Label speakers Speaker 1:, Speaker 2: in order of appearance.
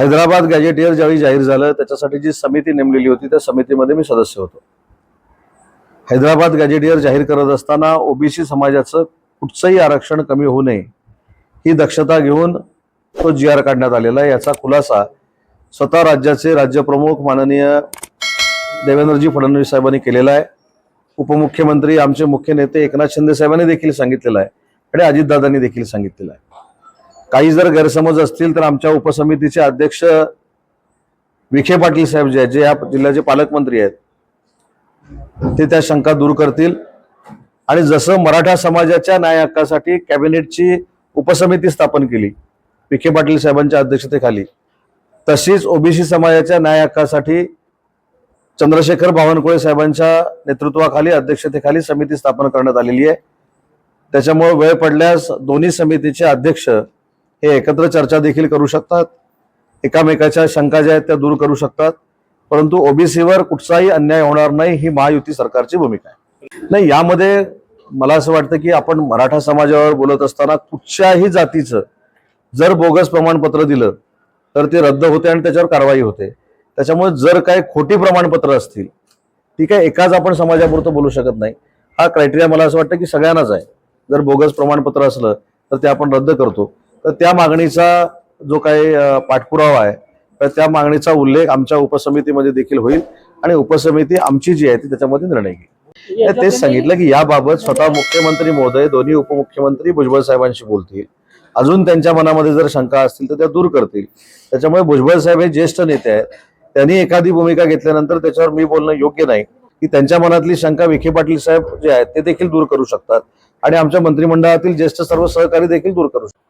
Speaker 1: Hyderabad gazetteer ज्यावेळी जाहीर झालं त्याच्यासाठी जी समिती नेमलेली होती त्या समितीमध्ये मी सदस्य होतो. हैदराबाद गॅजेटियर जाहीर करत असताना ओबीसी समाजाचं कुठचंही आरक्षण कमी होऊ नये ही दक्षता घेऊन तो जी आर काढण्यात आलेला आहे याचा खुलासा स्वतः राज्याचे राज्यप्रमुख माननीय देवेंद्रजी फडणवीस साहेबांनी केलेला आहे. उपमुख्यमंत्री आमचे मुख्य नेते एकनाथ शिंदे साहेबांनी देखील सांगितलेलं आहे. आणि अजितदादांनी देखील सांगितलेलं आहे. काही जर गैरसमज असतील तर आमच्या उपसमितीचे अध्यक्ष विखे पाटील साहेब जे आहेत जे या जिल्ह्याचे पालकमंत्री आहेत ते त्या शंका दूर करतील. आणि जसं मराठा समाजाच्या न्याय हक्कासाठी कॅबिनेटची उपसमिती स्थापन केली विखे पाटील साहेबांच्या अध्यक्षतेखाली तशीच ओबीसी समाजाच्या न्याय हक्कासाठी चंद्रशेखर बावनकुळे साहेबांच्या नेतृत्वाखाली अध्यक्षतेखाली समिती स्थापन करण्यात आलेली आहे. त्याच्यामुळे वेळ पडल्यास दोन्ही समितीचे अध्यक्ष हे एकत्र चर्चा देखील करू शकतात. एकामेकाच्या शंका ज्या आहेत त्या दूर करू शकतात. परंतु ओबीसीवर कुठचाही अन्याय होणार नाही ही महायुती सरकारची भूमिका आहे. नाही यामध्ये मला असं वाटतं की आपण मराठा समाजावर बोलत असताना कुठच्याही जातीचं जर बोगस प्रमाणपत्र दिलं तर ते रद्द होते आणि त्याच्यावर कारवाई होते. त्याच्यामुळे जर काही खोटी प्रमाणपत्र असतील ठीक आहे एकाच आपण समाजापुरतं बोलू शकत नाही. हा क्रायटेरिया मला असं वाटतं की सगळ्यांनाच आहे. जर बोगस प्रमाणपत्र असलं तर ते आपण रद्द करतो. तर त्या मागणीचा जो काही पाठपुरावा आहे तर त्या मागणीचा उल्लेख आमच्या उपसमितीमध्ये देखील होईल आणि उपसमिती आमची जी आहे ती त्याच्यामध्ये निर्णय घेईल. तेच सांगितलं की याबाबत स्वतः मुख्यमंत्री महोदय दोन्ही उपमुख्यमंत्री भुजबळ साहेबांशी बोलतील. अजून त्यांच्या मनामध्ये जर शंका असतील तर त्या दूर करतील. त्याच्यामुळे भुजबळ साहेब हे ज्येष्ठ नेते आहेत. त्यांनी एखादी भूमिका घेतल्यानंतर त्याच्यावर मी बोलणं योग्य नाही. की त्यांच्या मनातली शंका विखे पाटील साहेब जे आहेत ते देखील दूर करू शकतात. आणि आमच्या मंत्रिमंडळातील ज्येष्ठ सर्व सहकारी देखील दूर करू शकतात.